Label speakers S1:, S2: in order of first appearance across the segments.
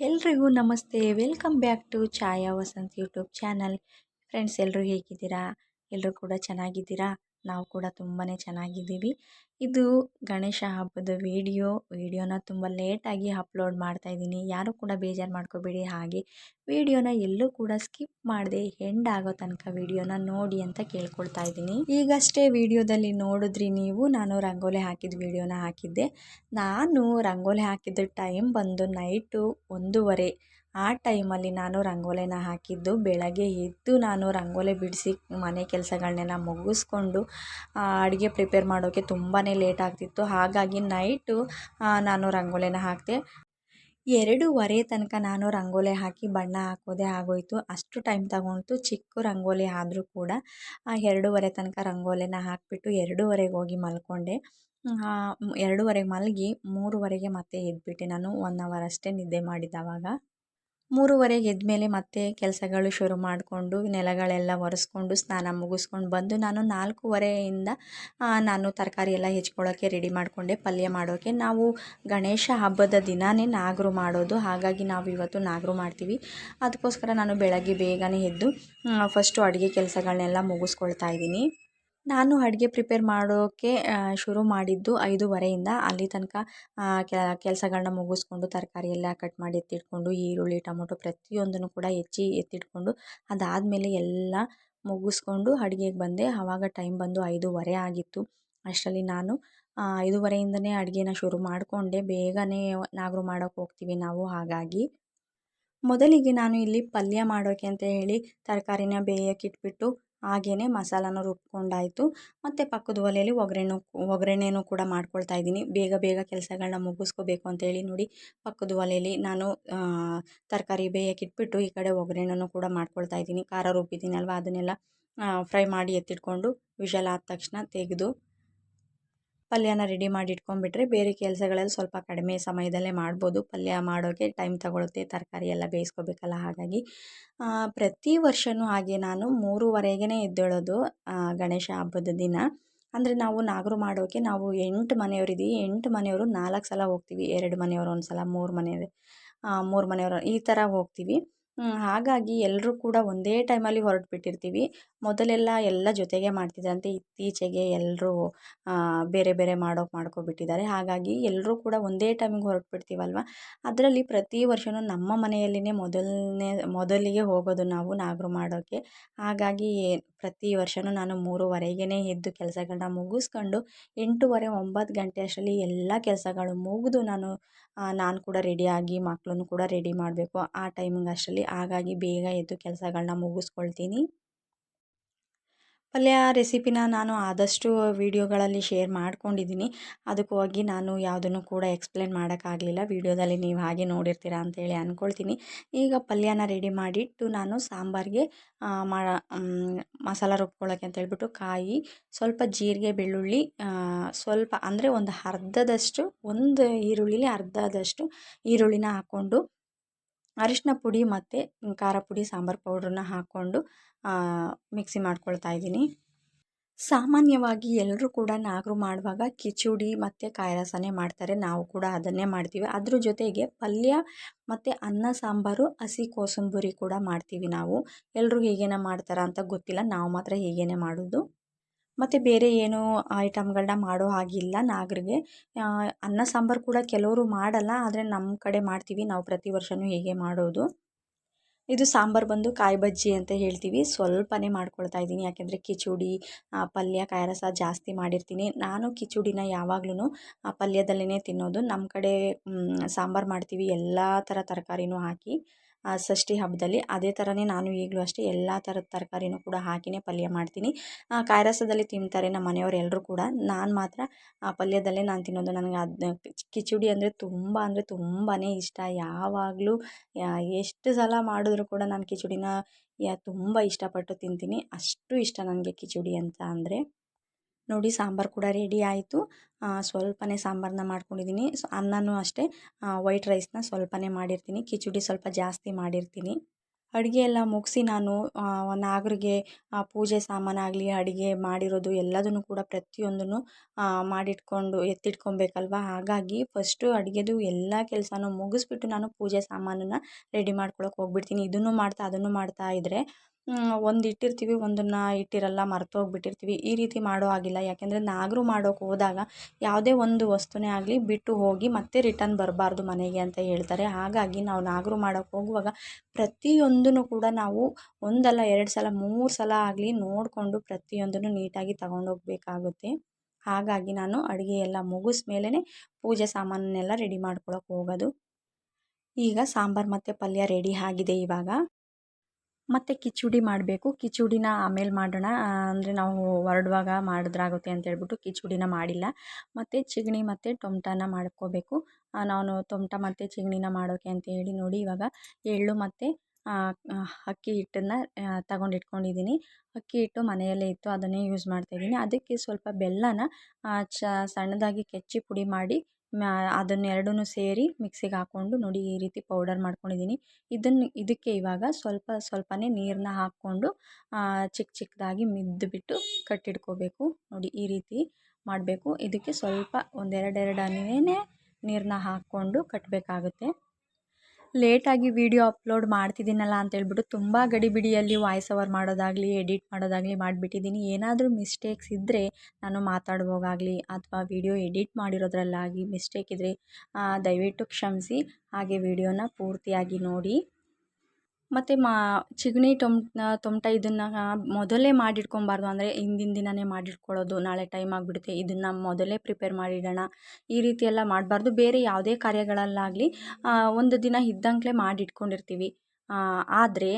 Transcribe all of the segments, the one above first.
S1: ಎಲ್ರಿಗೂ ನಮಸ್ತೆ. Welcome back to Chhaya Vasant YouTube channel. Friends ಎಲ್ಲರೂ ಹೇಗಿದ್ದೀರಾ? ಎಲ್ಲರೂ ಕೂಡ ಚೆನ್ನಾಗಿದ್ದೀರಾ? ನಾವು ಕೂಡ ತುಂಬಾ ಚೆನ್ನಾಗಿದ್ದೀವಿ. ಇದು ಗಣೇಶ ಹಬ್ಬದ ವಿಡಿಯೋ. ವಿಡಿಯೋನ ತುಂಬ ಲೇಟಾಗಿ ಅಪ್ಲೋಡ್ ಮಾಡ್ತಾ ಇದ್ದೀನಿ. ಯಾರೂ ಕೂಡ ಬೇಜಾರು ಮಾಡ್ಕೋಬೇಡಿ. ಹಾಗೆ ವಿಡಿಯೋನ ಎಲ್ಲೂ ಕೂಡ ಸ್ಕಿಪ್ ಮಾಡದೆ ಎಂಡ್ ಆಗೋ ತನಕ ವಿಡಿಯೋನ ನೋಡಿ ಅಂತ ಕೇಳ್ಕೊಳ್ತಾ ಇದ್ದೀನಿ. ಈಗಷ್ಟೇ ವಿಡಿಯೋದಲ್ಲಿ ನೋಡಿದ್ರಿ ನೀವು, ನಾನು ರಂಗೋಲಿ ಹಾಕಿದ ವಿಡಿಯೋನ ಹಾಕಿದ್ದೆ. ನಾನು ರಂಗೋಲಿ ಹಾಕಿದ್ದ ಟೈಮ್ ಬಂದು ನೈಟು ಒಂದೂವರೆ ಆ ಟೈಮಲ್ಲಿ ನಾನು ರಂಗೋಲಿನ ಹಾಕಿದ್ದು ಬೆಳಗ್ಗೆ ಎದ್ದು ನಾನು ರಂಗೋಲಿ ಬಿಡಿಸಿ ಮನೆ ಕೆಲಸಗಳನ್ನೆಲ್ಲ ಮುಗಿಸ್ಕೊಂಡು ಅಡುಗೆ ಪ್ರಿಪೇರ್ ಮಾಡೋಕ್ಕೆ ತುಂಬಾ ಲೇಟ್ ಆಗ್ತಿತ್ತು. ಹಾಗಾಗಿ ನೈಟು ನಾನು ರಂಗೋಲಿನ ಹಾಕಿದೆ. ಎರಡೂವರೆ ತನಕ ನಾನು ರಂಗೋಲಿ ಹಾಕಿ ಬಣ್ಣ ಹಾಕೋದೇ ಆಗೋಯಿತು. ಅಷ್ಟು ಟೈಮ್ ತಗೊಳ್ತು ಚಿಕ್ಕ ರಂಗೋಲಿ ಆದರೂ ಕೂಡ ಎರಡೂವರೆ ತನಕ ರಂಗೋಲಿನ ಹಾಕಿಬಿಟ್ಟು ಎರಡೂವರೆಗೆ ಹೋಗಿ ಮಲ್ಕೊಂಡೆ. ಎರಡೂವರೆಗೆ ಮಲಗಿ ಮೂರುವರೆಗೆ ಮತ್ತೆ ಎದ್ಬಿಟ್ಟೆ. ನಾನು ಒನ್ ಅವರ್ ಅಷ್ಟೇ ನಿದ್ದೆ ಮಾಡಿದ್ದಾವಾಗ ಮೂರುವರೆಗೆ ಎದ್ಮೇಲೆ ಮತ್ತೆ ಕೆಲಸಗಳು ಶುರು ಮಾಡಿಕೊಂಡು, ನೆಲಗಳೆಲ್ಲ ಒರೆಸ್ಕೊಂಡು, ಸ್ನಾನ ಮುಗಿಸ್ಕೊಂಡು ಬಂದು ನಾನು ನಾಲ್ಕೂವರೆಯಿಂದ ನಾನು ತರಕಾರಿ ಎಲ್ಲ ಹೆಚ್ಕೊಳ್ಳೋಕ್ಕೆ ರೆಡಿ ಮಾಡಿಕೊಂಡೆ. ಪಲ್ಯ ಮಾಡೋಕ್ಕೆ ನಾವು ಗಣೇಶ ಹಬ್ಬದ ದಿನವೇ ನಾಗರು ಮಾಡೋದು. ಹಾಗಾಗಿ ನಾವು ಇವತ್ತು ನಾಗರು ಮಾಡ್ತೀವಿ. ಅದಕ್ಕೋಸ್ಕರ ನಾನು ಬೆಳಗ್ಗೆ ಬೇಗನೆ ಎದ್ದು ಫಸ್ಟು ಅಡುಗೆ ಕೆಲಸಗಳನ್ನೆಲ್ಲ ಮುಗಿಸ್ಕೊಳ್ತಾ ಇದ್ದೀನಿ. ನಾನು ಅಡುಗೆ ಪ್ರಿಪೇರ್ ಮಾಡೋಕ್ಕೆ ಶುರು ಮಾಡಿದ್ದು ಐದೂವರೆಯಿಂದ ಅಲ್ಲಿ ತನಕ ಕೆಲಸಗಳನ್ನ ಮುಗಿಸ್ಕೊಂಡು ತರಕಾರಿ ಎಲ್ಲ ಕಟ್ ಮಾಡಿ ಎತ್ತಿಟ್ಕೊಂಡು, ಈರುಳ್ಳಿ, ಟೊಮೊಟೊ ಪ್ರತಿಯೊಂದನ್ನು ಕೂಡ ಹೆಚ್ಚಿ ಎತ್ತಿಟ್ಕೊಂಡು, ಅದಾದಮೇಲೆ ಎಲ್ಲ ಮುಗಿಸ್ಕೊಂಡು ಅಡುಗೆಗೆ ಬಂದೆ. ಆವಾಗ ಟೈಮ್ ಬಂದು ಐದೂವರೆ ಆಗಿತ್ತು. ಅಷ್ಟರಲ್ಲಿ ನಾನು ಐದೂವರೆಯಿಂದನೇ ಅಡುಗೆನ ಶುರು ಮಾಡಿಕೊಂಡೆ. ಬೇಗನೆ ನಾಗರು ಮಾಡೋಕೆ ಹೋಗ್ತೀವಿ ನಾವು, ಹಾಗಾಗಿ. ಮೊದಲಿಗೆ ನಾನು ಇಲ್ಲಿ ಪಲ್ಯ ಮಾಡೋಕೆ ಅಂತ ಹೇಳಿ ತರಕಾರಿನ ಬೇಯಕ್ಕೆ ಇಟ್ಬಿಟ್ಟು ಹಾಗೆಯೇ ಮಸಾಲನೂ ರುಬ್ಕೊಂಡಾಯಿತು. ಮತ್ತು ಪಕ್ಕದ ಒಲೆಯಲ್ಲಿ ಒಗ್ಗರಣೆ, ಒಗ್ಗರಣೆನೂ ಕೂಡ ಮಾಡ್ಕೊಳ್ತಾ ಇದ್ದೀನಿ. ಬೇಗ ಬೇಗ ಕೆಲಸಗಳನ್ನ ಮುಗಿಸ್ಕೋಬೇಕು ಅಂತೇಳಿ ನೋಡಿ, ಪಕ್ಕದ ಒಲೆಯಲ್ಲಿ ನಾನು ತರಕಾರಿ ಬೇಯಕ್ಕೆ ಇಟ್ಬಿಟ್ಟು ಈ ಕಡೆ ಒಗ್ಗರಣೆನೂ ಕೂಡ ಮಾಡ್ಕೊಳ್ತಾ ಇದ್ದೀನಿ. ಖಾರ ರುಬ್ಬಿದ್ದೀನಲ್ವ, ಅದನ್ನೆಲ್ಲ ಫ್ರೈ ಮಾಡಿ ಎತ್ತಿಟ್ಕೊಂಡು ವಿಶಲ್ ಆದ ತಕ್ಷಣ ತೆಗೆದು ಪಲ್ಯನ ರೆಡಿ ಮಾಡಿ ಇಟ್ಕೊಂಡ್ಬಿಟ್ರೆ ಬೇರೆ ಕೆಲಸಗಳಲ್ಲಿ ಸ್ವಲ್ಪ ಕಡಿಮೆ ಸಮಯದಲ್ಲೇ ಮಾಡ್ಬೋದು. ಪಲ್ಯ ಮಾಡೋಕ್ಕೆ ಟೈಮ್ ತಗೊಳುತ್ತೆ, ತರಕಾರಿ ಎಲ್ಲ ಬೇಯಿಸ್ಕೋಬೇಕಲ್ಲ ಹಾಗಾಗಿ. ಪ್ರತಿ ವರ್ಷವೂ ಹಾಗೆ ನಾನು ಮೂರುವರೆಗೇ ಎದ್ದೇಳೋದು ಗಣೇಶ ಹಬ್ಬದ ದಿನ. ಅಂದರೆ ನಾವು ನಾಗರು ಮಾಡೋಕ್ಕೆ ನಾವು ಎಂಟು ಮನೆಯವರಿದ್ದೀವಿ ಎಂಟು ಮನೆಯವರು ನಾಲ್ಕು ಸಲ ಹೋಗ್ತೀವಿ. ಎರಡು ಮನೆಯವರು ಒಂದು ಸಲ ಮೂರು ಮನೆಯವರು ಮೂರು ಮನೆಯವರು ಈ ಥರ ಹೋಗ್ತೀವಿ. ಹಾಗಾಗಿ ಎಲ್ಲರೂ ಕೂಡ ಒಂದೇ ಟೈಮಲ್ಲಿ ಹೊರಟುಬಿಟ್ಟಿರ್ತೀವಿ. ಮೊದಲೆಲ್ಲ ಎಲ್ಲ ಜೊತೆಗೆ ಮಾಡ್ತಿದ್ದರಂತೆ ಇತ್ತೀಚೆಗೆ ಎಲ್ಲರೂ ಬೇರೆ ಬೇರೆ ಮಾಡೋಕೆ ಮಾಡ್ಕೊಬಿಟ್ಟಿದ್ದಾರೆ. ಹಾಗಾಗಿ ಎಲ್ಲರೂ ಕೂಡ ಒಂದೇ ಟೈಮಿಗೆ ಹೊರಟ್ಬಿಡ್ತೀವಲ್ವ? ಅದರಲ್ಲಿ ಪ್ರತಿ ವರ್ಷವೂ ನಮ್ಮ ಮನೆಯಲ್ಲಿಯೇ ಮೊದಲನೇ, ಮೊದಲಿಗೆ ಹೋಗೋದು ನಾವು ನಾಗರು ಮಾಡೋಕ್ಕೆ ಹಾಗಾಗಿ ಪ್ರತಿ ವರ್ಷವೂ ನಾನು ಮೂರುವರೆಗೇ ಎದ್ದು ಕೆಲಸಗಳನ್ನ ಮುಗಿಸ್ಕೊಂಡು ಎಂಟೂವರೆ, ಒಂಬತ್ತು ಗಂಟೆ ಅಷ್ಟರಲ್ಲಿ ಎಲ್ಲ ಕೆಲಸಗಳು ಮುಗಿದು ನಾನು ನಾನು ಕೂಡ ರೆಡಿಯಾಗಿ ಮಕ್ಕಳನ್ನು ಕೂಡ ರೆಡಿ ಮಾಡಬೇಕು. ಆ ಟೈಮಿಂಗ್ ಅಷ್ಟರಲ್ಲಿ ಹಾಗಾಗಿ ಬೇಗ ಎದ್ದು ಕೆಲಸಗಳ್ನ ಮುಗಿಸ್ಕೊಳ್ತೀನಿ. ಪಲ್ಯ ರೆಸಿಪಿನ ನಾನು ಆದಷ್ಟು ವೀಡಿಯೋಗಳಲ್ಲಿ ಶೇರ್ ಮಾಡ್ಕೊಂಡಿದ್ದೀನಿ. ಅದಕ್ಕೆ ಹೋಗಿ ನಾನು ಯಾವುದನ್ನು ಕೂಡ ಎಕ್ಸ್ಪ್ಲೇನ್ ಮಾಡೋಕ್ಕಾಗಲಿಲ್ಲ. ವೀಡಿಯೋದಲ್ಲಿ ನೀವು ಹಾಗೆ ನೋಡಿರ್ತೀರ ಅಂತೇಳಿ ಅಂದ್ಕೊಳ್ತೀನಿ ಈಗ ಪಲ್ಯನ ರೆಡಿ ಮಾಡಿಟ್ಟು ನಾನು ಸಾಂಬಾರಿಗೆ ಮಾ ಮಸಾಲ ರುಬ್ಕೊಳ್ಳೋಕ್ಕೆ ಅಂತ ಹೇಳ್ಬಿಟ್ಟು ಕಾಯಿ, ಸ್ವಲ್ಪ ಜೀರಿಗೆ, ಬೆಳ್ಳುಳ್ಳಿ ಸ್ವಲ್ಪ ಅಂದರೆ ಒಂದು ಅರ್ಧದಷ್ಟು, ಒಂದು ಈರುಳ್ಳಿಲಿ ಅರ್ಧದಷ್ಟು ಈರುಳ್ಳಿನ ಹಾಕ್ಕೊಂಡು ಅರಿಶಿನ ಪುಡಿ ಮತ್ತು ಖಾರ ಪುಡಿ, ಸಾಂಬಾರು ಪೌಡ್ರನ್ನ ಹಾಕ್ಕೊಂಡು ಮಿಕ್ಸಿ ಮಾಡ್ಕೊಳ್ತಾ ಇದ್ದೀನಿ. ಸಾಮಾನ್ಯವಾಗಿ ಎಲ್ಲರೂ ಕೂಡ ನಾಗರು ಮಾಡುವಾಗ ಕಿಚುಡಿ ಮತ್ತು ಕಾಯಿ ರಸನೇ ಮಾಡ್ತಾರೆ. ನಾವು ಕೂಡ ಅದನ್ನೇ ಮಾಡ್ತೀವಿ. ಅದ್ರ ಜೊತೆಗೆ ಪಲ್ಯ ಮತ್ತು ಅನ್ನ, ಸಾಂಬಾರು, ಹಸಿ ಕೋಸಂಬರಿ ಕೂಡ ಮಾಡ್ತೀವಿ ನಾವು. ಎಲ್ಲರೂ ಹೀಗೇನೆ ಮಾಡ್ತಾರ ಅಂತ ಗೊತ್ತಿಲ್ಲ. ನಾವು ಮಾತ್ರ ಹೀಗೇ ಮಾಡೋದು. ಮತ್ತು ಬೇರೆ ಏನೂ ಐಟಮ್ಗಳನ್ನ ಮಾಡೋ ಹಾಗಿಲ್ಲ ನಾಗರಿಗೆ. ಅನ್ನ, ಸಾಂಬಾರು ಕೂಡ ಕೆಲವರು ಮಾಡಲ್ಲ, ಆದರೆ ನಮ್ಮ ಕಡೆ ಮಾಡ್ತೀವಿ. ನಾವು ಪ್ರತಿ ವರ್ಷವೂ ಹೀಗೆ ಮಾಡೋದು. ಇದು ಸಾಂಬಾರು ಬಂದು ಕಾಯಿ ಬಜ್ಜಿ ಅಂತ ಹೇಳ್ತೀವಿ. ಸ್ವಲ್ಪನೇ ಮಾಡ್ಕೊಳ್ತಾ ಇದ್ದೀನಿ. ಯಾಕೆಂದರೆ ಕಿಚುಡಿ ಪಲ್ಯ ಕಾಯರಸ ಜಾಸ್ತಿ ಮಾಡಿರ್ತೀನಿ. ನಾನು ಕಿಚಡಿನ ಯಾವಾಗ್ಲೂ ಪಲ್ಯದಲ್ಲೇ ತಿನ್ನೋದು. ನಮ್ಮ ಕಡೆ ಸಾಂಬಾರು ಮಾಡ್ತೀವಿ. ಎಲ್ಲ ಥರ ತರಕಾರಿನೂ ಹಾಕಿ. ಷಷ್ಠಿ ಹಬ್ಬದಲ್ಲಿ ಅದೇ ಥರನೇ ನಾನು ಈಗಲೂ ಅಷ್ಟೇ ಎಲ್ಲ ಥರದ ತರಕಾರಿನೂ ಕೂಡ ಹಾಕಿಯೇ ಪಲ್ಯ ಮಾಡ್ತೀನಿ. ಕಾಯಿ ರಸದಲ್ಲಿ ತಿಂತಾರೆ ನಮ್ಮ ಮನೆಯವ್ರು ಎಲ್ಲರೂ ಕೂಡ. ನಾನು ಮಾತ್ರ ಆ ಪಲ್ಯದಲ್ಲೇ ನಾನು ತಿನ್ನೋದು. ನನಗೆ ಅದು ಕಿಚಡಿ ಅಂದರೆ ತುಂಬ ಅಂದರೆ ತುಂಬಾ ಇಷ್ಟ. ಯಾವಾಗಲೂ ಎಷ್ಟು ಸಲ ಮಾಡಿದ್ರು ಕೂಡ ನಾನು ಕಿಚಡಿನ ಯಾ, ತುಂಬ ಇಷ್ಟಪಟ್ಟು ತಿಂತೀನಿ. ಅಷ್ಟು ಇಷ್ಟ ನನಗೆ ಕಿಚಡಿ ಅಂತ ಅಂದರೆ. ನೋಡಿ ಸಾಂಬಾರು ಕೂಡ ರೆಡಿ ಆಯಿತು. ಸ್ವಲ್ಪನೇ ಸಾಂಬಾರನ್ನ ಮಾಡ್ಕೊಂಡಿದ್ದೀನಿ ಸೊ, ಅನ್ನನೂ ಅಷ್ಟೇ ವೈಟ್ ರೈಸ್ನ ಸ್ವಲ್ಪನೇ ಮಾಡಿರ್ತೀನಿ. ಕಿಚಡಿ ಸ್ವಲ್ಪ ಜಾಸ್ತಿ ಮಾಡಿರ್ತೀನಿ. ಅಡುಗೆ ಎಲ್ಲ ಮುಗಿಸಿ ನಾನು ನಾಗರಿಗೆ ಪೂಜೆ ಸಾಮಾನಾಗಲಿ, ಅಡುಗೆ ಮಾಡಿರೋದು ಎಲ್ಲದನ್ನು ಕೂಡ ಪ್ರತಿಯೊಂದನ್ನು ಮಾಡಿಟ್ಕೊಂಡು ಎತ್ತಿಟ್ಕೊಬೇಕಲ್ವ? ಹಾಗಾಗಿ ಫಸ್ಟು ಅಡುಗೆದು ಎಲ್ಲ ಕೆಲಸನೂ ಮುಗಿಸ್ಬಿಟ್ಟು ನಾನು ಪೂಜೆ ಸಾಮಾನನ್ನು ರೆಡಿ ಮಾಡ್ಕೊಳಕ್ಕೆ ಹೋಗ್ಬಿಡ್ತೀನಿ. ಇದನ್ನು ಮಾಡ್ತಾ, ಅದನ್ನು ಮಾಡ್ತಾ ಇದ್ದರೆ ಒಂದು ಇಟ್ಟಿರ್ತೀವಿ, ಒಂದನ್ನು ಇಟ್ಟಿರಲ್ಲ ಮರ್ತೋಗ್ಬಿಟ್ಟಿರ್ತೀವಿ ಈ ರೀತಿ ಮಾಡೋ ಹಾಗಿಲ್ಲ. ಯಾಕೆಂದರೆ ನಾಗರು ಮಾಡೋಕೆ ಹೋದಾಗ ಯಾವುದೇ ಒಂದು ವಸ್ತುನೇ ಆಗಲಿ ಬಿಟ್ಟು ಹೋಗಿ ಮತ್ತೆ ರಿಟರ್ನ್ ಬರಬಾರ್ದು ಮನೆಗೆ ಅಂತ ಹೇಳ್ತಾರೆ. ಹಾಗಾಗಿ ನಾವು ನಾಗರು ಮಾಡೋಕೆ ಹೋಗುವಾಗ ಪ್ರತಿಯೊಂದನ್ನು ಕೂಡ ನಾವು ಒಂದಲ್ಲ, ಎರಡು ಸಲ, ಮೂರು ಸಲ ಆಗಲಿ ನೋಡಿಕೊಂಡು ಪ್ರತಿಯೊಂದನ್ನು ನೀಟಾಗಿ ತಗೊಂಡೋಗ್ಬೇಕಾಗುತ್ತೆ ಹಾಗಾಗಿ ನಾನು ಅಡುಗೆ ಎಲ್ಲ ಮುಗಿಸ್ಮೇಲೆ ಪೂಜೆ ಸಾಮಾನನ್ನೆಲ್ಲ ರೆಡಿ ಮಾಡ್ಕೊಳಕ್ಕೆ ಹೋಗೋದು. ಈಗ ಸಾಂಬಾರು ಮತ್ತು ಪಲ್ಯ ರೆಡಿ ಆಗಿದೆ ಇವಾಗ. ಮತ್ತು ಕಿಚಡಿ ಮಾಡಬೇಕು. ಕಿಚಡಿನ ಆಮೇಲೆ ಮಾಡೋಣ. ಅಂದರೆ ನಾವು ಹೊರಡುವಾಗ ಮಾಡಿದ್ರಾಗುತ್ತೆ ಅಂತ ಹೇಳ್ಬಿಟ್ಟು ಕಿಚಡಿನ ಮಾಡಿಲ್ಲ. ಮತ್ತು ಚಿಗಣಿ ಮತ್ತು ಟೊಮ್ಟನ ಮಾಡ್ಕೋಬೇಕು. ನಾನು ತೊಮಟ ಮತ್ತು ಚಿಗಣಿನ ಮಾಡೋಕೆ ಅಂತ ಹೇಳಿ ನೋಡಿ ಇವಾಗ ಎಳ್ಳು ಮತ್ತು ಅಕ್ಕಿ ಹಿಟ್ಟನ್ನು ತಗೊಂಡಿಟ್ಕೊಂಡಿದ್ದೀನಿ ಅಕ್ಕಿ ಹಿಟ್ಟು ಮನೆಯಲ್ಲೇ ಇತ್ತು, ಅದನ್ನೇ ಯೂಸ್ ಮಾಡ್ತಾಯಿದ್ದೀನಿ ಅದಕ್ಕೆ ಸ್ವಲ್ಪ ಬೆಲ್ಲನ ಚ, ಸಣ್ಣದಾಗಿ ಕೆಚ್ಚಿ ಪುಡಿ ಮಾಡಿ ಅದನ್ನೆರಡನ್ನೂ ಸೇರಿ ಮಿಕ್ಸಿಗೆ ಹಾಕ್ಕೊಂಡು ನೋಡಿ ಈ ರೀತಿ ಪೌಡರ್ ಮಾಡ್ಕೊಂಡಿದ್ದೀನಿ. ಇದನ್ನು ಇದಕ್ಕೆ ಇವಾಗ ಸ್ವಲ್ಪ ಸ್ವಲ್ಪನೇ ನೀರನ್ನ ಹಾಕ್ಕೊಂಡು ಚಿಕ್ಕ ಚಿಕ್ಕದಾಗಿ ಮಿದ್ದುಬಿಟ್ಟು ಕಟ್ಟಿಟ್ಕೋಬೇಕು. ನೋಡಿ ಈ ರೀತಿ ಮಾಡಬೇಕು. ಇದಕ್ಕೆ ಸ್ವಲ್ಪ ಒಂದೆರಡೆರಡು ಹನಿಯೇ ನೀರನ್ನ ಹಾಕ್ಕೊಂಡು ಕಟ್ಟಬೇಕಾಗುತ್ತೆ ಲೇಟಾಗಿ ವೀಡಿಯೋ ಅಪ್ಲೋಡ್ ಮಾಡ್ತಿದ್ದೀನಲ್ಲ ಅಂತೇಳ್ಬಿಟ್ಟು ತುಂಬ ಗಡಿಬಿಡಿಯಲ್ಲಿ ವಾಯ್ಸ್ ಓವರ್ ಮಾಡೋದಾಗಲಿ, ಎಡಿಟ್ ಮಾಡೋದಾಗಲಿ ಮಾಡಿಬಿಟ್ಟಿದ್ದೀನಿ. ಏನಾದರೂ ಮಿಸ್ಟೇಕ್ಸ್ ಇದ್ದರೆ ನಾನು ಮಾತಾಡುವಾಗಲಿ ಅಥವಾ ವೀಡಿಯೋ ಎಡಿಟ್ ಮಾಡಿರೋದ್ರಲ್ಲಾಗಿ ಮಿಸ್ಟೇಕ್ ಇದ್ದರೆ ದಯವಿಟ್ಟು ಕ್ಷಮಿಸಿ. ಹಾಗೆ ವೀಡಿಯೋನ ಪೂರ್ತಿಯಾಗಿ ನೋಡಿ. ಮತ್ತು ಮಾ, ಚಿಗ್ಣಿ ಟೊಮ್ ತೊಮಟ ಇದನ್ನು ಮೊದಲೇ ಮಾಡಿಟ್ಕೊಬಾರ್ದು. ಅಂದರೆ ಹಿಂದಿನ ದಿನವೇ ಮಾಡಿಟ್ಕೊಳ್ಳೋದು ನಾಳೆ ಟೈಮ್ ಆಗಿಬಿಡುತ್ತೆ. ಇದನ್ನು ಮೊದಲೇ ಪ್ರಿಪೇರ್ ಮಾಡಿಡೋಣ. ಈ ರೀತಿ ಎಲ್ಲ ಮಾಡಬಾರ್ದು. ಬೇರೆ ಯಾವುದೇ ಕಾರ್ಯಗಳಲ್ಲಾಗಲಿ ಒಂದು ದಿನ ಇದ್ದಂಕ್ಲೆ ಮಾಡಿಟ್ಕೊಂಡಿರ್ತೀವಿ. ಆದರೆ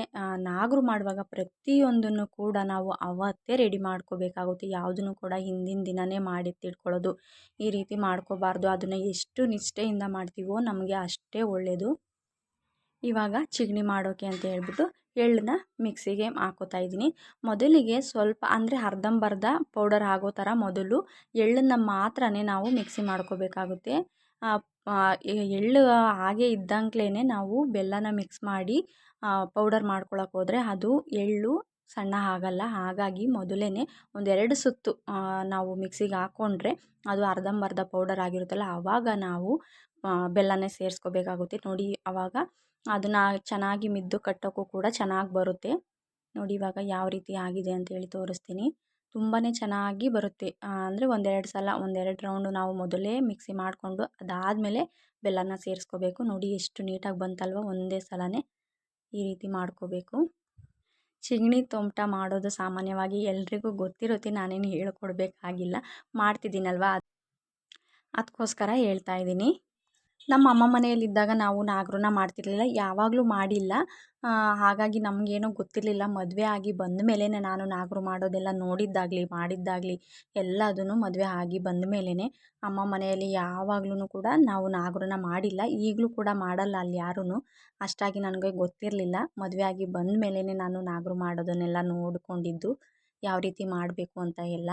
S1: ನಾಗರು ಮಾಡುವಾಗ ಪ್ರತಿಯೊಂದನ್ನು ಕೂಡ ನಾವು ಅವತ್ತೇ ರೆಡಿ ಮಾಡ್ಕೋಬೇಕಾಗುತ್ತೆ. ಯಾವುದನ್ನು ಕೂಡ ಹಿಂದಿನ ದಿನವೇ ಮಾಡಿತ್ತಿಟ್ಕೊಳ್ಳೋದು ಈ ರೀತಿ ಮಾಡ್ಕೋಬಾರ್ದು. ಅದನ್ನು ಎಷ್ಟು ನಿಷ್ಠೆಯಿಂದ ಮಾಡ್ತೀವೋ ನಮಗೆ ಅಷ್ಟೇ ಒಳ್ಳೆಯದು ಇವಾಗ ಚಿಗಣಿ ಮಾಡೋಕೆ ಅಂತ ಹೇಳ್ಬಿಟ್ಟು ಎಳ್ಳನ್ನ ಮಿಕ್ಸಿಗೆ ಹಾಕೋತಾ ಇದ್ದೀನಿ. ಮೊದಲಿಗೆ ಸ್ವಲ್ಪ ಅಂದರೆ ಅರ್ಧಂಬರ್ಧ ಪೌಡರ್ ಆಗೋ ಥರ ಮೊದಲು ಎಳ್ಳನ್ನು ಮಾತ್ರ ನಾವು ಮಿಕ್ಸಿ ಮಾಡ್ಕೋಬೇಕಾಗುತ್ತೆ. ಎಳ್ಳು ಹಾಗೆ ಇದ್ದಂಗ್ಲೇ ನಾವು ಬೆಲ್ಲನ ಮಿಕ್ಸ್ ಮಾಡಿ ಪೌಡರ್ ಮಾಡ್ಕೊಳಕ್ಕೆ ಹೋದರೆ ಅದು ಎಳ್ಳು ಸಣ್ಣ ಆಗಲ್ಲ. ಹಾಗಾಗಿ ಮೊದಲೇ ಒಂದೆರಡು ಸುತ್ತು ನಾವು ಮಿಕ್ಸಿಗೆ ಹಾಕ್ಕೊಂಡ್ರೆ ಅದು ಅರ್ಧಂಬರ್ಧ ಪೌಡರ್ ಆಗಿರುತ್ತಲ್ಲ ಆವಾಗ ನಾವು ಬೆಲ್ಲನೇ ಸೇರಿಸ್ಕೋಬೇಕಾಗುತ್ತೆ. ನೋಡಿ ಆವಾಗ ಅದನ್ನು ಚೆನ್ನಾಗಿ ಮಿದ್ದು ಕಟ್ಟೋಕ್ಕೂ ಕೂಡ ಚೆನ್ನಾಗಿ ಬರುತ್ತೆ. ನೋಡಿ ಇವಾಗ ಯಾವ ರೀತಿ ಆಗಿದೆ ಅಂತೇಳಿ ತೋರಿಸ್ತೀನಿ. ತುಂಬಾ ಚೆನ್ನಾಗಿ ಬರುತ್ತೆ. ಅಂದರೆ ಒಂದೆರಡು ಸಲ, ಒಂದೆರಡು ರೌಂಡು ನಾವು ಮೊದಲೇ ಮಿಕ್ಸಿ ಮಾಡಿಕೊಂಡು ಅದಾದಮೇಲೆ ಬೆಲ್ಲನ ಸೇರಿಸ್ಕೋಬೇಕು. ನೋಡಿ ಎಷ್ಟು ನೀಟಾಗಿ ಬಂತಲ್ವ ಒಂದೇ ಸಲನೇ ಈ ರೀತಿ ಮಾಡ್ಕೋಬೇಕು. ಚಿಗಣಿ ತೊಮಟ ಮಾಡೋದು ಸಾಮಾನ್ಯವಾಗಿ ಎಲ್ರಿಗೂ ಗೊತ್ತಿರುತ್ತೆ, ನಾನೇನು ಹೇಳ್ಕೊಡ್ಬೇಕಾಗಿಲ್ಲ. ಮಾಡ್ತಿದ್ದೀನಲ್ವ? ಅದಕ್ಕೋಸ್ಕರ ಹೇಳ್ತಾ ಇದ್ದೀನಿ. ನಮ್ಮ ಅಮ್ಮ ಮನೆಯಲ್ಲಿದ್ದಾಗ ನಾವು ನಾಗರನ್ನ ಮಾಡ್ತಿರಲಿಲ್ಲ, ಯಾವಾಗಲೂ ಮಾಡಿಲ್ಲ. ಹಾಗಾಗಿ ನಮಗೇನು ಗೊತ್ತಿರಲಿಲ್ಲ. ಮದುವೆ ಆಗಿ ಬಂದ ಮೇಲೇ ನಾನು ನಾಗರು ಮಾಡೋದೆಲ್ಲ ನೋಡಿದ್ದಾಗಲಿ, ಮಾಡಿದ್ದಾಗಲಿ ಎಲ್ಲದನ್ನು ಮದುವೆ ಆಗಿ ಬಂದ ಮೇಲೇ ಅಮ್ಮ ಮನೆಯಲ್ಲಿ ಯಾವಾಗ್ಲೂ ಕೂಡ ನಾವು ನಾಗರನ್ನ ಮಾಡಿಲ್ಲ. ಈಗಲೂ ಕೂಡ ಮಾಡಲ್ಲ ಅಲ್ಲಿ ಯಾರೂ ಅಷ್ಟಾಗಿ ನನಗೆ ಗೊತ್ತಿರಲಿಲ್ಲ. ಮದುವೆ ಆಗಿ ಬಂದ ಮೇಲೇ ನಾನು ನಾಗರು ಮಾಡೋದನ್ನೆಲ್ಲ ನೋಡಿಕೊಂಡಿದ್ದು, ಯಾವ ರೀತಿ ಮಾಡಬೇಕು ಅಂತ ಎಲ್ಲ.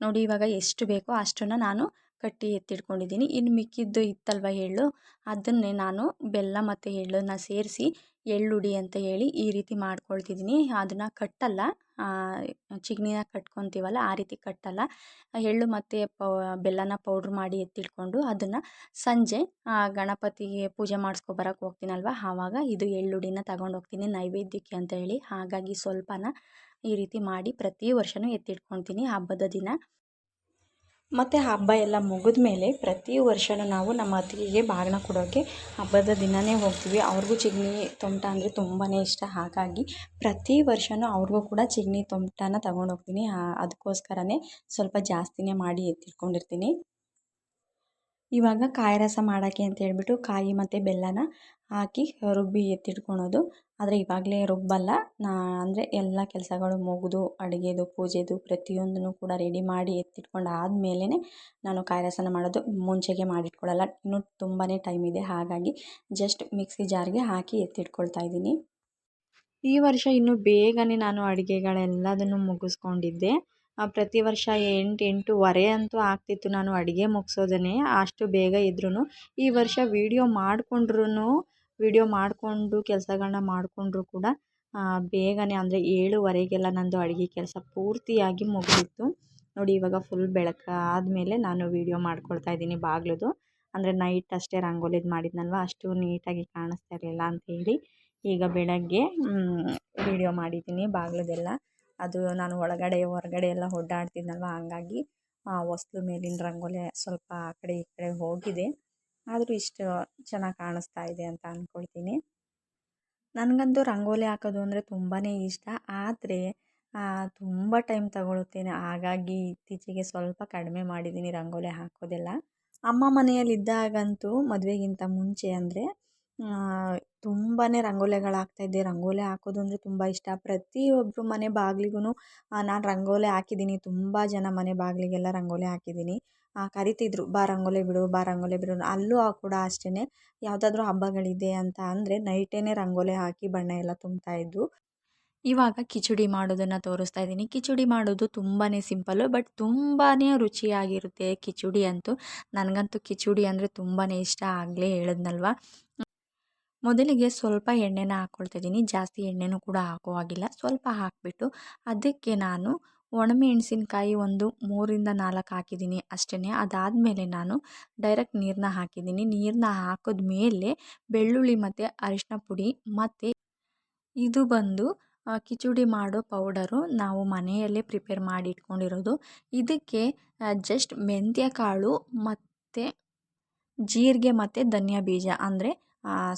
S1: ನೋಡಿ ಇವಾಗ ಎಷ್ಟು ಬೇಕೋ ಅಷ್ಟನ್ನು ನಾನು ಕಟ್ಟಿ ಎತ್ತಿಟ್ಕೊಂಡಿದ್ದೀನಿ. ಇನ್ನು ಮಿಕ್ಕಿದ್ದು ಇತ್ತಲ್ವ ಎಳ್ಳು? ಅದನ್ನೇ ನಾನು ಬೆಲ್ಲ ಮತ್ತು ಎಳ್ಳನ್ನು ಸೇರಿಸಿ ಎಳ್ಳುಡಿ ಅಂತ ಹೇಳಿ ಈ ರೀತಿ ಮಾಡ್ಕೊಳ್ತಿದ್ದೀನಿ. ಅದನ್ನು ಕಟ್ಟಲ್ಲ. ಚಿಗ್ನಿನ ಕಟ್ಕೊತೀವಲ್ಲ ಆ ರೀತಿ ಕಟ್ಟಲ್ಲ. ಎಳ್ಳು ಮತ್ತು ಪೌ, ಬೆಲ್ಲನ ಪೌಡ್ರ್ ಮಾಡಿ ಎತ್ತಿಟ್ಕೊಂಡು ಅದನ್ನು ಸಂಜೆ ಗಣಪತಿಗೆ ಪೂಜೆ ಮಾಡಿಸ್ಕೊಬರಕ್ಕೆ ಹೋಗ್ತೀನಲ್ವ? ಆವಾಗ ಇದು ಎಳ್ಳುಡಿನ ತಗೊಂಡು ಹೋಗ್ತೀನಿ ನೈವೇದ್ಯಕ್ಕೆ ಅಂತ ಹೇಳಿ. ಹಾಗಾಗಿ ಸ್ವಲ್ಪನ ಈ ರೀತಿ ಮಾಡಿ ಪ್ರತಿ ವರ್ಷವೂ ಎತ್ತಿಟ್ಕೊತೀನಿ ಹಬ್ಬದ ದಿನ ಮತ್ತು ಹಬ್ಬ ಎಲ್ಲ ಮುಗಿದ ಮೇಲೆ ಪ್ರತಿ ವರ್ಷವೂ ನಾವು ನಮ್ಮ ಅತ್ತಿಗೆಗೆ ಬಾಗಿನ ಕೊಡೋಕ್ಕೆ ಹಬ್ಬದ ದಿನವೇ ಹೋಗ್ತೀವಿ. ಅವ್ರಿಗೂ ಚಿಗ್ನಿ ತೊಮಟ ಅಂದರೆ ತುಂಬಾ ಇಷ್ಟ. ಹಾಗಾಗಿ ಪ್ರತಿ ವರ್ಷವೂ ಅವ್ರಿಗೂ ಕೂಡ ಚಿಗ್ನಿ ತೊಮಟನ ತಗೊಂಡು ಹೋಗ್ತೀನಿ ಅದಕ್ಕೋಸ್ಕರನೇ ಸ್ವಲ್ಪ ಜಾಸ್ತಿನೇ ಮಾಡಿ ಎತ್ತಿಟ್ಕೊಂಡಿರ್ತೀನಿ. ಇವಾಗ ಕಾಯಿ ರಸ ಮಾಡೋಕ್ಕೆ ಅಂತ ಹೇಳ್ಬಿಟ್ಟು ಕಾಯಿ ಮತ್ತು ಬೆಲ್ಲನ ಹಾಕಿ ರುಬ್ಬಿ ಎತ್ತಿಟ್ಕೊಳೋದು. ಆದರೆ ಇವಾಗಲೇ ರುಬ್ಬಲ್ಲ. ನಾ ಅಂದರೆ ಎಲ್ಲ ಕೆಲಸಗಳು ಮುಗಿದು ಅಡುಗೆದು, ಪೂಜೆದು ಪ್ರತಿಯೊಂದನ್ನು ಕೂಡ ರೆಡಿ ಮಾಡಿ ಎತ್ತಿಟ್ಕೊಂಡು ಆದಮೇಲೆ ನಾನು ಕಾಯಿ ರಸನ ಮಾಡೋದು ಮುಂಚೆಗೆ ಮಾಡಿಟ್ಕೊಳ್ಳಲ್ಲ ಇನ್ನೂ ತುಂಬಾ ಟೈಮ್ ಇದೆ. ಹಾಗಾಗಿ ಜಸ್ಟ್ ಮಿಕ್ಸಿ ಜಾರ್ಗೆ ಹಾಕಿ ಎತ್ತಿಟ್ಕೊಳ್ತಾ ಇದ್ದೀನಿ. ಈ ವರ್ಷ ಇನ್ನೂ ಬೇಗನೆ ನಾನು ಅಡುಗೆಗಳೆಲ್ಲದನ್ನು ಮುಗಿಸ್ಕೊಂಡಿದ್ದೆ. ಪ್ರತಿ ವರ್ಷ ಎಂಟು ಎಂಟೂವರೆ ಅಂತೂ ಆಗ್ತಿತ್ತು ನಾನು ಅಡುಗೆ ಮುಗಿಸೋದನ್ನೇ. ಅಷ್ಟು ಬೇಗ ಇದ್ರೂ ಈ ವರ್ಷ ವೀಡಿಯೋ ಮಾಡಿಕೊಂಡ್ರೂ ವಿಡಿಯೋ ಮಾಡಿಕೊಂಡು ಕೆಲಸಗಳನ್ನ ಮಾಡಿಕೊಂಡ್ರೂ ಕೂಡ ಬೇಗನೆ ಅಂದರೆ ಏಳುವರೆಗೆಲ್ಲ ನನ್ನದು ಅಡುಗೆ ಕೆಲಸ ಪೂರ್ತಿಯಾಗಿ ಮುಗಿದಿತ್ತು. ನೋಡಿ ಇವಾಗ ಫುಲ್ ಬೆಳಕು ಆದಮೇಲೆ ನಾನು ವೀಡಿಯೋ ಮಾಡ್ಕೊಳ್ತಾ ಇದ್ದೀನಿ ಬಾಗ್ಲದು. ಅಂದರೆ ನೈಟ್ ಅಷ್ಟೇ ರಂಗೋಲಿದು ಮಾಡಿದ್ನಲ್ವ, ಅಷ್ಟು ನೀಟಾಗಿ ಕಾಣಿಸ್ತಾ ಇರಲಿಲ್ಲ ಅಂಥೇಳಿ ಈಗ ಬೆಳಗ್ಗೆ ವೀಡಿಯೋ ಮಾಡಿದ್ದೀನಿ ಬಾಗಿಲುದೆಲ್ಲ. ಅದು ನಾನು ಒಳಗಡೆ, ಹೊರಗಡೆ ಎಲ್ಲ ಓಡಾಡ್ತಿದ್ನಲ್ವ, ಹಂಗಾಗಿ ಹೊಸ್ಲು ಮೇಲಿನ ರಂಗೋಲಿ ಸ್ವಲ್ಪ ಆ ಕಡೆ ಈ ಕಡೆ ಹೋಗಿದೆ. ಆದರೂ ಇಷ್ಟು ಚೆನ್ನಾಗಿ ಕಾಣಿಸ್ತಾ ಇದೆ ಅಂತ ಅಂದ್ಕೊಳ್ತೀನಿ ನನಗಂತೂ ರಂಗೋಲಿ ಹಾಕೋದು ಅಂದರೆ ತುಂಬಾ ಇಷ್ಟ. ಆದರೆ ತುಂಬ ಟೈಮ್ ತಗೊಳ್ಳುತ್ತೇನೆ ಹಾಗಾಗಿ ಇತ್ತೀಚೆಗೆ ಸ್ವಲ್ಪ ಕಡಿಮೆ ಮಾಡಿದ್ದೀನಿ ರಂಗೋಲಿ ಹಾಕೋದೆಲ್ಲ. ಅಮ್ಮ ಮನೆಯಲ್ಲಿದ್ದಾಗಂತೂ ಮದುವೆಗಿಂತ ಮುಂಚೆ ಅಂದರೆ ತುಂಬಾ ರಂಗೋಲಿಗಳು ಹಾಕ್ತಾಯಿದ್ದೆ ರಂಗೋಲಿ ಹಾಕೋದು ಅಂದರೆ ತುಂಬ ಇಷ್ಟ. ಪ್ರತಿಯೊಬ್ಬರು ಮನೆ ಬಾಗಿಲಿಗೂ ನಾನು ರಂಗೋಲಿ ಹಾಕಿದ್ದೀನಿ. ತುಂಬ ಜನ ಮನೆ ಬಾಗಿಲಿಗೆಲ್ಲ ರಂಗೋಲಿ ಹಾಕಿದ್ದೀನಿ. ಕರಿತಿದ್ರು, ಬಾ ರಂಗೋಲಿ ಬಿಡು, ಬಾ ರಂಗೋಲಿ ಬಿಡು. ಅಲ್ಲೂ ಕೂಡ ಅಷ್ಟೇ ಯಾವುದಾದ್ರೂ ಹಬ್ಬಗಳಿದೆ ಅಂತ ಅಂದರೆ ನೈಟೇ ರಂಗೋಲಿ ಹಾಕಿ ಬಣ್ಣ ಎಲ್ಲ ಇದ್ದು ಇವಾಗ ಕಿಚಡಿ ಮಾಡೋದನ್ನು ತೋರಿಸ್ತಾ ಇದ್ದೀನಿ. ಕಿಚಡಿ ಮಾಡೋದು ತುಂಬಾ ಸಿಂಪಲ್ಲು, ಬಟ್ ತುಂಬಾ ರುಚಿಯಾಗಿರುತ್ತೆ ಕಿಚಡಿ ಅಂತೂ. ನನಗಂತೂ ಕಿಚಡಿ ಅಂದರೆ ತುಂಬಾ ಇಷ್ಟ ಆಗಲೇ ಹೇಳಿದ್ನಲ್ವ? ಮೊದಲಿಗೆ ಸ್ವಲ್ಪ ಎಣ್ಣೆನ ಹಾಕ್ಕೊಳ್ತಿದ್ದೀನಿ ಜಾಸ್ತಿ ಎಣ್ಣೆನೂ ಕೂಡ ಹಾಕೋ ಹಾಗಿಲ್ಲ ಸ್ವಲ್ಪ ಹಾಕಿಬಿಟ್ಟು ಅದಕ್ಕೆ ನಾನು ಒಣಮೆಣಸಿನ್ಕಾಯಿ ಒಂದು ಮೂರಿಂದ ನಾಲ್ಕು ಹಾಕಿದ್ದೀನಿ ಅಷ್ಟೇ ಅದಾದಮೇಲೆ ನಾನು ಡೈರೆಕ್ಟ್ ನೀರನ್ನ ಹಾಕಿದ್ದೀನಿ. ನೀರನ್ನ ಹಾಕಿದ ಮೇಲೆ ಬೆಳ್ಳುಳ್ಳಿ ಮತ್ತು ಅರಿಶಿನ ಪುಡಿ ಮತ್ತು ಇದು ಬಂದು ಕಿಚುಡಿ ಮಾಡೋ ಪೌಡರು ನಾವು ಮನೆಯಲ್ಲೇ ಪ್ರಿಪೇರ್ ಮಾಡಿ ಇಟ್ಕೊಂಡಿರೋದು ಇದಕ್ಕೆ ಜಸ್ಟ್ ಮೆಂತ್ಯ ಕಾಳು ಮತ್ತು ಜೀರಿಗೆ ಮತ್ತು ಧನಿಯಾ ಬೀಜ ಅಂದರೆ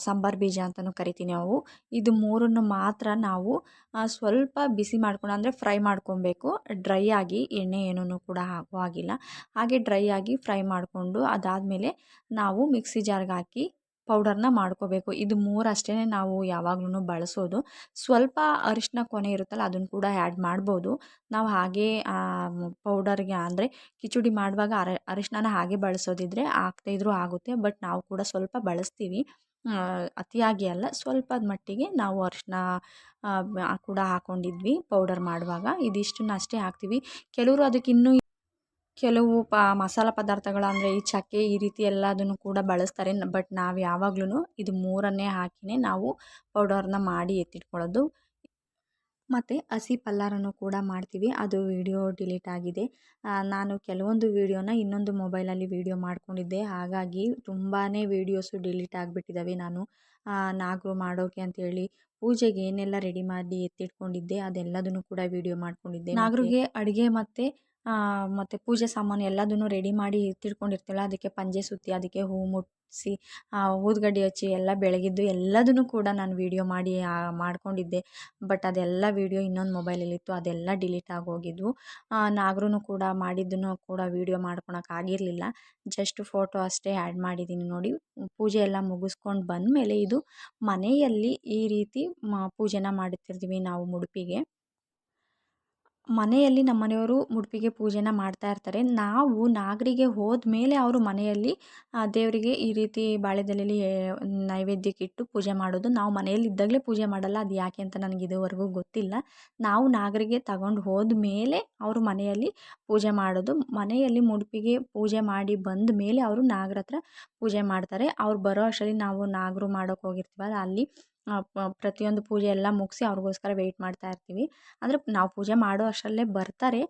S1: ಸಾಂಬಾರು ಬೀಜ ಅಂತಲೂ ಕರಿತೀವಿ ನಾವು ಇದು ಮೂರನ್ನು ಮಾತ್ರ ನಾವು ಸ್ವಲ್ಪ ಬಿಸಿ ಮಾಡ್ಕೊಂಡು, ಅಂದರೆ ಫ್ರೈ ಮಾಡ್ಕೊಬೇಕು. ಡ್ರೈ ಆಗಿ ಎಣ್ಣೆ ಏನೂ ಕೂಡ ಹಾಕೋ ಹಾಗಿಲ್ಲ. ಹಾಗೆ ಡ್ರೈ ಆಗಿ ಫ್ರೈ ಮಾಡಿಕೊಂಡು ಅದಾದಮೇಲೆ ನಾವು ಮಿಕ್ಸಿ ಜಾರ್ಗೆ ಹಾಕಿ ಪೌಡರ್ನ ಮಾಡ್ಕೋಬೇಕು. ಇದು ಮೂರು ನಾವು ಯಾವಾಗ್ಲೂ ಬಳಸೋದು. ಸ್ವಲ್ಪ ಅರಿಶಿನ ಕೊನೆ ಇರುತ್ತಲ್ಲ ಅದನ್ನು ಕೂಡ ಆ್ಯಡ್ ಮಾಡ್ಬೋದು. ನಾವು ಹಾಗೇ ಪೌಡರ್ಗೆ ಅಂದರೆ ಕಿಚಡಿ ಮಾಡುವಾಗ ಅರ ಅರಿಶಿನ ಹಾಗೆ ಬಳಸೋದಿದ್ರೆ ಆಗ್ತಾಯಿದ್ರೂ ಆಗುತ್ತೆ. ಬಟ್ ನಾವು ಕೂಡ ಸ್ವಲ್ಪ ಬಳಸ್ತೀವಿ. ಅತಿಯಾಗಿ ಅಲ್ಲ. ಸ್ವಲ್ಪದ ಮಟ್ಟಿಗೆ ನಾವು ಅರಿಶಿನ ಕೂಡ ಹಾಕ್ಕೊಂಡಿದ್ವಿ ಪೌಡರ್ ಮಾಡುವಾಗ. ಇದಿಷ್ಟನ್ನು ಅಷ್ಟೇ ಹಾಕ್ತೀವಿ. ಕೆಲವರು ಅದಕ್ಕೆ ಇನ್ನೂ ಕೆಲವು ಪ, ಮಸಾಲೆ ಪದಾರ್ಥಗಳು ಅಂದರೆ ಈ ಚಕ್ಕೆ ಈ ರೀತಿ ಎಲ್ಲದನ್ನು ಕೂಡ ಬಳಸ್ತಾರೆ. ಬಟ್ ನಾವು ಯಾವಾಗ್ಲೂ ಇದು ಮೂರನ್ನೇ ಹಾಕಿಯೇ ನಾವು ಪೌಡರನ್ನ ಮಾಡಿ ಎತ್ತಿಟ್ಕೊಳ್ಳೋದು. ಮತ್ತು ಹಸಿ ಪಲ್ಲಾರನ್ನು ಕೂಡ ಮಾಡ್ತೀವಿ. ಅದು ವಿಡಿಯೋ ಡಿಲೀಟ್ ಆಗಿದೆ. ನಾನು ಕೆಲವೊಂದು ವೀಡಿಯೋನ ಇನ್ನೊಂದು ಮೊಬೈಲಲ್ಲಿ ವೀಡಿಯೋ ಮಾಡ್ಕೊಂಡಿದ್ದೆ. ಹಾಗಾಗಿ ತುಂಬಾ ವೀಡಿಯೋಸು ಡಿಲೀಟ್ ಆಗಿಬಿಟ್ಟಿದ್ದಾವೆ ನಾನು. ನಾಗರು ಮಾಡೋಕೆ ಅಂತೇಳಿ ಪೂಜೆಗೆ ಏನೆಲ್ಲ ರೆಡಿ ಮಾಡಿ ಎತ್ತಿಟ್ಕೊಂಡಿದ್ದೆ ಅದೆಲ್ಲದನ್ನು ಕೂಡ ವೀಡಿಯೋ ಮಾಡ್ಕೊಂಡಿದ್ದೆ ನಾಗರಿಗೆ ಅಡುಗೆ ಮತ್ತು ಮತ್ತು ಪೂಜೆ ಸಾಮಾನು ಎಲ್ಲದನ್ನು ರೆಡಿ ಮಾಡಿ ಎತ್ತಿಟ್ಕೊಂಡಿರ್ತೀವಲ್ಲ ಅದಕ್ಕೆ ಪಂಜೆ ಸುತ್ತಿ, ಅದಕ್ಕೆ ಹೂ ಮುಟ್ಟಿಸಿ ಊದುಗಡ್ಡಿ ಹಚ್ಚಿ ಎಲ್ಲ ಬೆಳಗಿದ್ದು ಎಲ್ಲದನ್ನು ಕೂಡ ನಾನು ವೀಡಿಯೋ ಮಾಡಿ ಮಾಡಿಕೊಂಡಿದ್ದೆ. ಬಟ್ ಅದೆಲ್ಲ ವೀಡಿಯೋ ಇನ್ನೊಂದು ಮೊಬೈಲಲ್ಲಿತ್ತು ಅದೆಲ್ಲ ಡಿಲೀಟ್ ಆಗೋಗಿದ್ವು ನಾಗರೂ ಕೂಡ ಮಾಡಿದ್ದನ್ನು ಕೂಡ ವೀಡಿಯೋ ಮಾಡ್ಕೊಳಕ್ಕಾಗಿರಲಿಲ್ಲ ಜಸ್ಟ್ ಫೋಟೋ ಅಷ್ಟೇ ಆ್ಯಡ್ ಮಾಡಿದ್ದೀನಿ ನೋಡಿ. ಪೂಜೆ ಎಲ್ಲ ಮುಗಿಸ್ಕೊಂಡು ಬಂದಮೇಲೆ ಇದು ಮನೆಯಲ್ಲಿ ಈ ರೀತಿ ಪೂಜೆನ ಮಾಡುತ್ತಿರ್ತೀವಿ ನಾವು ಮುಡುಪಿಗೆ ಮನೆಯಲ್ಲಿ ನಮ್ಮ ಮನೆಯವರು ಮುಡುಪಿಗೆ ಪೂಜೆನ ಮಾಡ್ತಾ ಇರ್ತಾರೆ. ನಾವು ನಾಗರಿಗೆ ಹೋದ ಮೇಲೆ ಅವರು ಮನೆಯಲ್ಲಿ ದೇವರಿಗೆ ಈ ರೀತಿ ಬಾಳೆದಲೆಯಲ್ಲಿ ನೈವೇದ್ಯಕ್ಕೆ ಇಟ್ಟು ಪೂಜೆ ಮಾಡೋದು. ನಾವು ಮನೆಯಲ್ಲಿ ಇದ್ದಾಗಲೇ ಪೂಜೆ ಮಾಡಲ್ಲ. ಅದು ಯಾಕೆ ಅಂತ ನನಗೆ ಇದುವರೆಗೂ ಗೊತ್ತಿಲ್ಲ. ನಾವು ನಾಗರಿಗೆ ತಗೊಂಡು ಹೋದ ಮೇಲೆ ಅವರು ಮನೆಯಲ್ಲಿ ಪೂಜೆ ಮಾಡೋದು. ಮನೆಯಲ್ಲಿ ಮುಡುಪಿಗೆ ಪೂಜೆ ಮಾಡಿ ಬಂದ ಮೇಲೆ ಅವರು ನಾಗರ ಹತ್ರ ಪೂಜೆ ಮಾಡ್ತಾರೆ. ಅವ್ರು ಬರೋ ಅಷ್ಟರಲ್ಲಿ ನಾವು ನಾಗರು ಮಾಡೋಕೆ ಹೋಗಿರ್ತೀವಲ್ಲ, ಅಲ್ಲಿ ಪ್ರತಿಯೊಂದು ಪೂಜೆ ಎಲ್ಲ ಮುಗಿಸಿ ಅವ್ರಿಗೋಸ್ಕರ ವೆಯ್ಟ್ ಮಾಡ್ತಾ ಇರ್ತೀವಿ. ಅಂದರೆ ನಾವು ಪೂಜೆ ಮಾಡೋ ಅಷ್ಟರಲ್ಲೇ ಬರ್ತಾರೆ.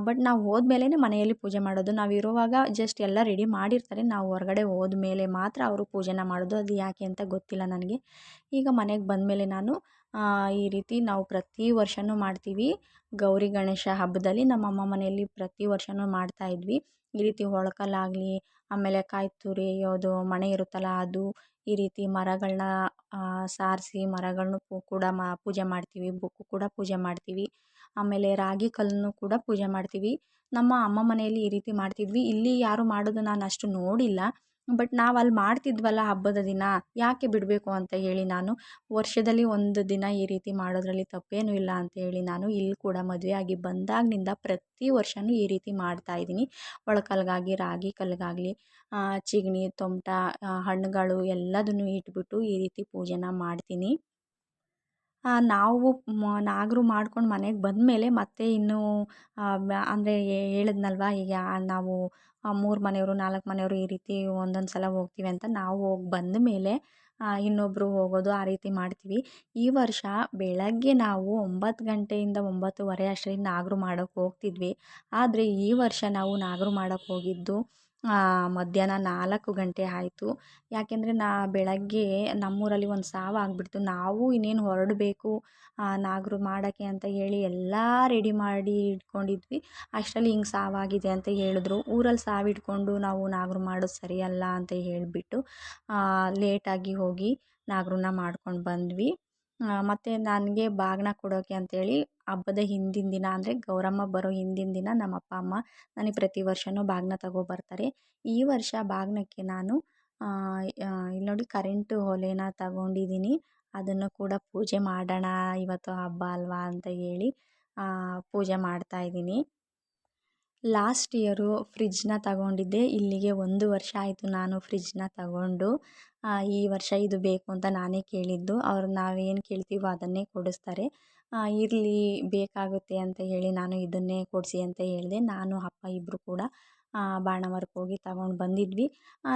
S1: ಬಟ್ ನಾವು ಹೋದ್ಮೇಲೆ ಮನೆಯಲ್ಲಿ ಪೂಜೆ ಮಾಡೋದು. ನಾವು ಇರುವಾಗ ಜಸ್ಟ್ ಎಲ್ಲ ರೆಡಿ ಮಾಡಿರ್ತಾರೆ. ನಾವು ಹೊರಗಡೆ ಹೋದ್ಮೇಲೆ ಮಾತ್ರ ಅವರು ಪೂಜೆನ ಮಾಡೋದು. ಅದು ಯಾಕೆ ಅಂತ ಗೊತ್ತಿಲ್ಲ ನನಗೆ. ಈಗ ಮನೆಗೆ ಬಂದಮೇಲೆ ನಾನು ಈ ರೀತಿ ನಾವು ಪ್ರತಿ ವರ್ಷವೂ ಮಾಡ್ತೀವಿ. ಗೌರಿ ಗಣೇಶ ಹಬ್ಬದಲ್ಲಿ ನಮ್ಮ ಅಮ್ಮ ಮನೆಯಲ್ಲಿ ಪ್ರತಿ ವರ್ಷವೂ ಮಾಡ್ತಾಯಿದ್ವಿ ಈ ರೀತಿ ಒಳಕಲ್ಲಾಗಲಿ ಆಮೇಲೆ ಕಾಯಿ ತುರಿ ಯಾವುದು ಮಣೆ ಇರುತ್ತಲ್ಲ ಅದು ಈ ರೀತಿ ಮರಗಳನ್ನ ಸಾರಿಸಿ ಮರಗಳನ್ನು ಕೂಡ ಮಾ, ಪೂಜೆ ಮಾಡ್ತೀವಿ. ಬುಕ್ಕು ಕೂಡ ಪೂಜೆ ಮಾಡ್ತೀವಿ. ಆಮೇಲೆ ರಾಗಿ ಕಲ್ಲನ್ನು ಕೂಡ ಪೂಜೆ ಮಾಡ್ತೀವಿ. ನಮ್ಮ ಅಮ್ಮ ಮನೆಯಲ್ಲಿ ಈ ರೀತಿ ಮಾಡ್ತಿದ್ವಿ. ಇಲ್ಲಿ ಯಾರು ಮಾಡೋದು ನಾನು ಅಷ್ಟು ನೋಡಿಲ್ಲ. ಬಟ್ ನಾವು ಅಲ್ಲಿ ಮಾಡ್ತಿದ್ವಲ್ಲ ಹಬ್ಬದ ದಿನ, ಯಾಕೆ ಬಿಡಬೇಕು ಅಂತ ಹೇಳಿ ನಾನು ವರ್ಷದಲ್ಲಿ ಒಂದು ದಿನ ಈ ರೀತಿ ಮಾಡೋದ್ರಲ್ಲಿ ತಪ್ಪೇನೂ ಇಲ್ಲ ಅಂತ ಹೇಳಿ ನಾನು ಇಲ್ಲಿ ಕೂಡ ಮದುವೆಯಾಗಿ ಬಂದಾಗಿನಿಂದ ಪ್ರತಿ ವರ್ಷವೂ ಈ ರೀತಿ ಮಾಡ್ತಾಯಿದ್ದೀನಿ ಒಳಕಲ್ಗಾಗಿ ರಾಗಿ ಕಲ್ಗಾಗಲಿ ಚಿಗಣಿ ತೊಮಟ ಹಣ್ಣುಗಳು ಎಲ್ಲದನ್ನು ಇಟ್ಬಿಟ್ಟು ಈ ರೀತಿ ಪೂಜೆನ ಮಾಡ್ತೀನಿ. ನಾವು ನಾಗರು ಮಾಡ್ಕೊಂಡು ಮನೆಗೆ ಬಂದಮೇಲೆ ಮತ್ತೆ ಇನ್ನೂ ಅಂದರೆ ಹೇಳಿದ್ನಲ್ವ ಈಗ ನಾವು ಮೂರು ಮನೆಯವರು, ನಾಲ್ಕು ಮನೆಯವರು ಈ ರೀತಿ ಒಂದೊಂದು ಸಲ ಹೋಗ್ತೀವಿ ಅಂತ ನಾವು ಹೋಗಿ ಬಂದ ಮೇಲೆ ಇನ್ನೊಬ್ಬರು ಹೋಗೋದು ಆ ರೀತಿ ಮಾಡ್ತೀವಿ. ಈ ವರ್ಷ ಬೆಳಗ್ಗೆ ನಾವು ಒಂಬತ್ತು ಗಂಟೆಯಿಂದ ಒಂಬತ್ತುವರೆ ಅಷ್ಟರಲ್ಲಿ ನಾಗರು ಮಾಡೋಕ್ಕೆ ಹೋಗ್ತಿದ್ವಿ. ಆದರೆ ಈ ವರ್ಷ ನಾವು ನಾಗರು ಮಾಡೋಕ್ಕೆ ಹೋಗಿದ್ದು ಮಧ್ಯಾಹ್ನ ನಾಲ್ಕು ಗಂಟೆ ಆಯಿತು. ಯಾಕೆಂದರೆ ನಾ ಬೆಳಗ್ಗೆ ನಮ್ಮೂರಲ್ಲಿ ಒಂದು ಸಾವು ಆಗಿಬಿಡ್ತು. ನಾವು ಇನ್ನೇನು ಹೊರಡಬೇಕು ನಾಗರು ಮಾಡೋಕ್ಕೆ ಅಂತ ಹೇಳಿ ಎಲ್ಲ ರೆಡಿ ಮಾಡಿ ಇಟ್ಕೊಂಡಿದ್ವಿ. ಅಷ್ಟರಲ್ಲಿ ಹಿಂಗೆ ಸಾವಾಗಿದೆ ಅಂತ ಹೇಳಿದ್ರು. ಊರಲ್ಲಿ ಸಾವಿಟ್ಕೊಂಡು ನಾವು ನಾಗರು ಮಾಡೋದು ಸರಿಯಲ್ಲ ಅಂತ ಹೇಳಿಬಿಟ್ಟು ಲೇಟಾಗಿ ಹೋಗಿ ನಾಗರನ್ನ ಮಾಡ್ಕೊಂಡು ಬಂದ್ವಿ. ಮತ್ತು ನನಗೆ ಬಾಗಿನ ಕೊಡೋಕ್ಕೆ ಅಂತೇಳಿ ಹಬ್ಬದ ಹಿಂದಿನ ದಿನ ಅಂದರೆ ಗೌರಮ್ಮ ಬರೋ ಹಿಂದಿನ ದಿನ ನಮ್ಮ ಅಪ್ಪ, ಅಮ್ಮ ನನಗೆ ಪ್ರತಿ ವರ್ಷವೂ ಬಾಗಿನ ತಗೊಬರ್ತಾರೆ. ಈ ವರ್ಷ ಬಾಗಿನಕ್ಕೆ ನಾನು ಇಲ್ಲಿ ನೋಡಿ ಕರೆಂಟು ಒಲೆನ ತಗೊಂಡಿದ್ದೀನಿ ಅದನ್ನು ಕೂಡ ಪೂಜೆ ಮಾಡೋಣ, ಇವತ್ತು ಹಬ್ಬ ಅಲ್ವಾ ಅಂತ ಹೇಳಿ ಪೂಜೆ ಮಾಡ್ತಾಯಿದ್ದೀನಿ ಲಾಸ್ಟ್ ಇಯರು ಫ್ರಿಜ್ನ ತಗೊಂಡಿದ್ದೆ. ಇಲ್ಲಿಗೆ ಒಂದು ವರ್ಷ ಆಯಿತು ನಾನು ಫ್ರಿಜ್ನ ತಗೊಂಡು. ಈ ವರ್ಷ ಇದು ಬೇಕು ಅಂತ ನಾನೇ ಕೇಳಿದ್ದು. ಅವ್ರು ನಾವೇನು ಕೇಳ್ತೀವೋ ಅದನ್ನೇ ಕೊಡಿಸ್ತಾರೆ. ಇರಲಿ ಬೇಕಾಗುತ್ತೆ ಅಂತ ಹೇಳಿ ನಾನು ಇದನ್ನೇ ಕೊಡಿಸಿ ಅಂತ ಹೇಳಿದೆ. ನಾನು, ಅಪ್ಪ ಇಬ್ಬರೂ ಕೂಡ ಬಾಣಾವರಕ್ಕೆ ಹೋಗಿ ತಗೊಂಡು ಬಂದಿದ್ವಿ.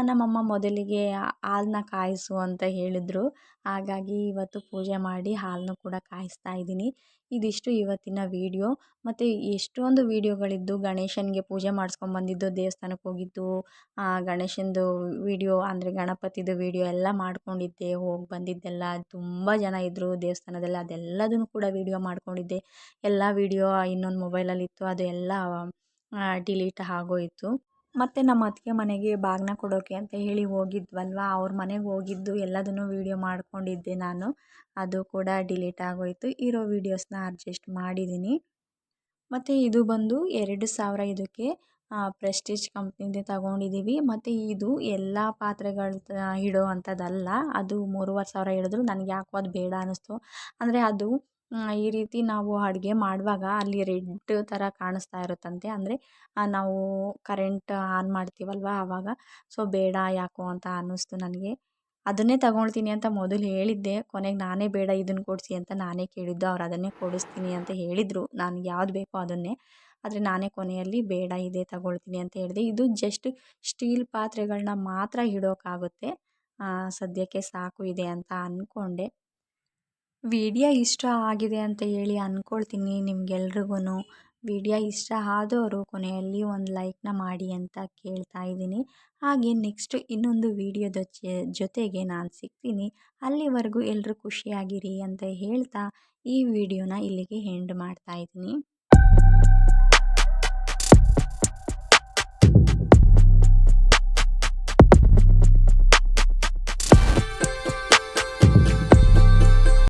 S1: ನಮ್ಮಮ್ಮ ಮೊದಲಿಗೆ ಹಾಲನ್ನ ಕಾಯಿಸು ಅಂತ ಹೇಳಿದ್ರು. ಹಾಗಾಗಿ ಇವತ್ತು ಪೂಜೆ ಮಾಡಿ ಹಾಲನ್ನು ಕೂಡ ಕಾಯಿಸ್ತಾ ಇದ್ದೀನಿ. ಇದಿಷ್ಟು ಇವತ್ತಿನ ವೀಡಿಯೋ. ಮತ್ತು ಎಷ್ಟೊಂದು ವೀಡಿಯೋಗಳಿದ್ದು ಗಣೇಶನಿಗೆ ಪೂಜೆ ಮಾಡಿಸ್ಕೊಂಬಂದಿದ್ದು ದೇವಸ್ಥಾನಕ್ಕೆ ಹೋಗಿದ್ದು ಗಣೇಶನದು ವೀಡಿಯೋ ಅಂದರೆ ಗಣಪತಿದು ವೀಡಿಯೋ ಎಲ್ಲ ಮಾಡ್ಕೊಂಡಿದ್ದೆ, ಹೋಗಿ ಬಂದಿದ್ದೆಲ್ಲ. ತುಂಬ ಜನ ಇದ್ದರು ದೇವಸ್ಥಾನದಲ್ಲಿ. ಅದೆಲ್ಲದನ್ನು ಕೂಡ ವೀಡಿಯೋ ಮಾಡ್ಕೊಂಡಿದ್ದೆ. ಎಲ್ಲ ವೀಡಿಯೋ ಇನ್ನೊಂದು ಮೊಬೈಲಲ್ಲಿತ್ತು ಅದು ಎಲ್ಲ ಡಿಲೀಟ್ ಆಗೋಯಿತು. ಮತ್ತು ನಮ್ಮ ಅತ್ತಿಗೆ ಮನೆಗೆ ಬಾಗಿನ ಕೊಡೋಕೆ ಅಂತ ಹೇಳಿ ಹೋಗಿದ್ವಲ್ವ? ಅವ್ರ ಮನೆಗೆ ಹೋಗಿದ್ದು ಎಲ್ಲದನ್ನು ವೀಡಿಯೋ ಮಾಡಿಕೊಂಡಿದ್ದೆ ನಾನು. ಅದು ಕೂಡ ಡಿಲೀಟ್ ಆಗೋಯಿತು. ಇರೋ ವೀಡಿಯೋಸ್ನ ಅಡ್ಜಸ್ಟ್ ಮಾಡಿದ್ದೀನಿ ಮತ್ತು ಇದು ಬಂದು ಎರಡು ಸಾವಿರ ಇದಕ್ಕೆ ಪ್ರೆಸ್ಟೀಜ್ ಕಂಪ್ನಿದೆ ತಗೊಂಡಿದ್ದೀವಿ ಮತ್ತು ಇದು ಎಲ್ಲ ಪಾತ್ರೆಗಳು ಇಡೋ ಅಂಥದ್ದಲ್ಲ ಅದು ಮೂರುವರೆ ಸಾವಿರ ಹೇಳಿದ್ರು ನನಗೆ ಯಾಕೋ ಅದು ಬೇಡ ಅನ್ನಿಸ್ತು ಅಂದರೆ ಅದು ಈ ರೀತಿ ನಾವು ಅಡುಗೆ ಮಾಡುವಾಗ ಅಲ್ಲಿ ರೆಡ್ ಥರ ಕಾಣಿಸ್ತಾ ಇರುತ್ತಂತೆ. ಅಂದರೆ ನಾವು ಕರೆಂಟ್ ಆನ್ ಮಾಡ್ತೀವಲ್ವ ಆವಾಗ ಸೊ, ಬೇಡ ಯಾಕೋ ಅಂತ ಅನ್ನಿಸ್ತು ನನಗೆ. ಅದನ್ನೇ ತಗೊಳ್ತೀನಿ ಅಂತ ಮೊದಲು ಹೇಳಿದ್ದೆ. ಕೊನೆಗೆ ನಾನೇ ಬೇಡ ಇದನ್ನು ಕೊಡಿಸಿ ಅಂತ ನಾನೇ ಕೇಳಿದ್ದು. ಅವ್ರು ಅದನ್ನೇ ಕೊಡಿಸ್ತೀನಿ ಅಂತ ಹೇಳಿದರು. ನನಗೆ ಯಾವ್ದು ಬೇಕೋ ಅದನ್ನೇ. ಆದರೆ, ನಾನೇ ಕೊನೆಯಲ್ಲಿ ಬೇಡ, ಇದೆ ತಗೊಳ್ತೀನಿ ಅಂತ ಹೇಳಿದೆ. ಇದು ಜಸ್ಟ್ ಸ್ಟೀಲ್ ಪಾತ್ರೆಗಳನ್ನ ಮಾತ್ರ ಇಡೋಕ್ಕಾಗುತ್ತೆ ಸದ್ಯಕ್ಕೆ ಸಾಕು ಇದೆ ಅಂತ ಅಂದ್ಕೊಂಡೆ ವಿಡಿಯೋ ಇಷ್ಟ ಆಗಿದೆ ಅಂತ ಹೇಳಿ ಅಂದ್ಕೊಳ್ತೀನಿ ನಿಮ್ಗೆಲ್ರಿಗೂ ವಿಡಿಯೋ ಇಷ್ಟ ಆದವರು ಕೊನೆಯಲ್ಲಿ ಒಂದು ಲೈಕ್ನ ಮಾಡಿ ಅಂತ ಕೇಳ್ತಾ ಇದ್ದೀನಿ. ಹಾಗೆ ನೆಕ್ಸ್ಟ್ ಇನ್ನೊಂದು ವಿಡಿಯೋದ ಜೊತೆಗೆ ನಾನು ಸಿಗ್ತೀನಿ. ಅಲ್ಲಿವರೆಗೂ ಎಲ್ಲರೂ ಖುಷಿಯಾಗಿರಿ ಅಂತ ಹೇಳ್ತಾ ಈ ವಿಡಿಯೋನ ಇಲ್ಲಿಗೆ ಎಂಡ್ ಮಾಡ್ತಾ ಇದ್ದೀನಿ.